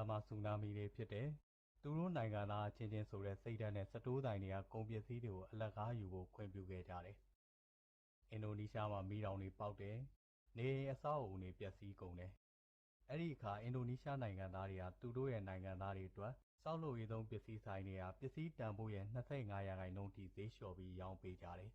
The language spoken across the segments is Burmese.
သာမဆူနာမီတွေဖြစ်တယ်။သူတို့နိုင်ငံသားအချင်းချင်းဆိုတဲ့စိတ်ဓာတ်နဲ့စတိုးတိုင်တွေကကုန်ပစ္စည်းတွေကိုအလကားယူဖို့ခွင့်ပြုခဲ့ကြတယ်။အင်ဒိုနီးရှားမှာမီးတောင်တွေပေါက်တယ်။နေအဆောက်အဦတွေပျက်စီးကုန်တယ်။အဲ့ဒီအခါအင်ဒိုနီးရှားနိုင်ငံသားတွေကသူတို့ရဲ့နိုင်ငံသားတွေအတွက်စောက်လို့ရေးသုံးပစ္စည်းဆိုင်တွေကပစ္စည်းတန်ဖိုးရဲ့25ရာခိုင်နှုန်းထိဈေးလျှော်ပြီးရောင်းပေးကြတယ်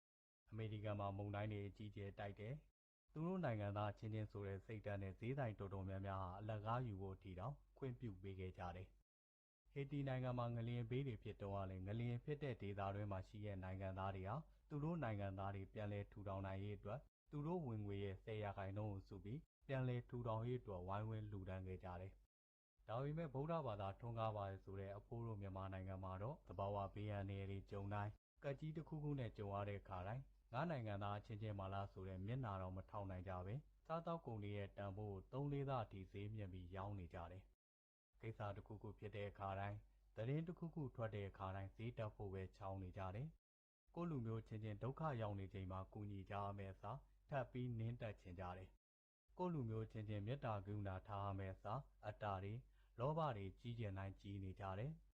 ။အမေရိကန်မှာမုန်တိုင်းတွေအကြီးကျယ်တိုက်တယ်။ သူတို့နိုင်ငံသားချင်းချင်းဆိုတဲ့စိတ်ဓာတ်နဲ့ဈေးဆိုင်တော်တော်များများဟာအလကားယူဖို့ထီတောင်ခွင့်ပြုပေးခဲ့ကြတယ်။ဟေတီနိုင်ငံမှာငလျင်ဘေးတွေဖြစ်တော့လည်းငလျင်ဖြစ်တဲ့ဒေသတွင်းမှာရှိတဲ့နိုင်ငံသားတွေဟာသူတို့နိုင်ငံသားတွေပြန်လည်ထူထောင်နိုင်ရေးအတွက်သူတို့ဝင်ငွေရဲ့10ရာခိုင်နှုန်းကိုစုပြီးပြန်လည်ထူထောင်ရေးအတွက်ဝိုင်းဝန်းလှူဒန်းခဲ့ကြတယ်။ဒါပေမဲ့ဗုဒ္ဓဘာသာထွန်းကားပါတယ်ဆိုတဲ့အဖိုးတို့မြန်မာနိုင်ငံမှာတော့သဘာဝဘေးရန်တွေကြုံတိုင်း ကက်ကြီးတစ်ခုခုနဲ့ကြုံရတဲ့ခါတိုင်းငါးနိုင်ငံသားအချင်းချင်းမလားဆိုတဲ့မျက်နာတော့မထောက်နိုင်ကြပဲစားတောက်ကုန်တွေရဲ့တန်ဖိုးကို3-4သအထိဈေးမြင့်ပြီးရောင်းနေကြတယ်။ကိစ္စတစ်ခုခုဖြစ်တဲ့အခါတိုင်းသတင်းတစ်ခုခုထွက်တဲ့အခါတိုင်းဈေးတက်ဖို့ပဲချောင်းနေကြတယ်။ကိုလူမျိုးချင်းချင်းဒုက္ခရောက်နေချိန်မှာကူညီကြရမယ့်အစားထပ်ပြီးနင်းတက်ချင်ကြတယ်။ကိုလူမျိုးချင်းချင်းမေတ္တာကရုဏာထားရမယ့်အစားအတ္တတွေလောဘတွေကြီးကျယ်နိုင်ကြီးနေကြတယ်။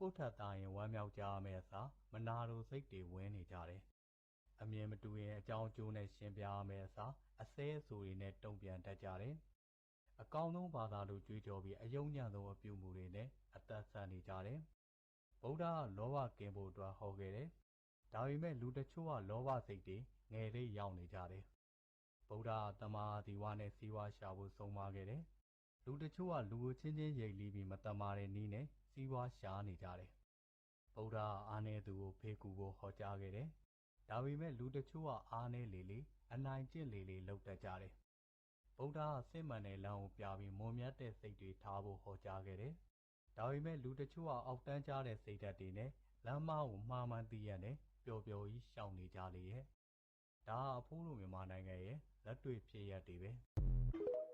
ကိုထက်သားရင်ဝမ်းမြောက်ကြရမယ့်အစားမနာလိုစိတ်တွေဝင်းနေကြတယ်။အမြင်မတူရင်အကြောင်းအကျိုးနဲ့ရှင်းပြရမယ့်အစားအစဲအဆူတွေနဲ့တုံ့ပြန်တတ်ကြတယ်။အကောင်းဆုံးဘာသာလိုကြွေးကြော်ပြီးအယုံညံ့သောအပြုမှုတွေနဲ့အသက်ဆက်နေကြတယ်။ဗုဒ္ဓကလောဘကင်းဖို့အတွက်ဟောခဲ့တယ်။ဒါပေမဲ့လူတချို့ကလောဘစိတ်တွေငယ်လေးရောက်နေကြတယ်။ဗုဒ္ဓကတမာဒီဝါနဲ့စီဝါရှာဖို့ဆုံးမခဲ့တယ်။ လူတချို့ကလူကိုချင်းချင်းရိတ်လီးပြီးမတမာတဲ့နည်းနဲ့စီဝါရှာနေကြတယ်။ဗုဒ္ဓကအာနေသူကိုဖေးကူဖို့ဟောကြားခဲ့တယ်။ဒါပေမဲ့လူတချို့ကအာနေလေလေအနိုင်ကျင့်လေလေလောက်တတ်ကြတယ်။ဗုဒ္ဓကစစ်မှန်တဲ့လမ်းကိုပြပြီးမွန်မြတ်တဲ့စိတ်တွေထားဖို့ဟောကြားခဲ့တယ်။ဒါပေမဲ့လူတချို့ကအောက်တန်းကြတဲ့စိတ်ဓာတ်တွေနဲ့လမ်းမကိုမှားမှန်းသိရတဲ့ပျော်ပျော်ကြီးရှောင်နေကြလေရဲ့။ဒါအဖိုးလိုမြန်မာနိုင်ငံရဲ့လက်တွေ့ဖြစ်ရတဲ့ပဲ။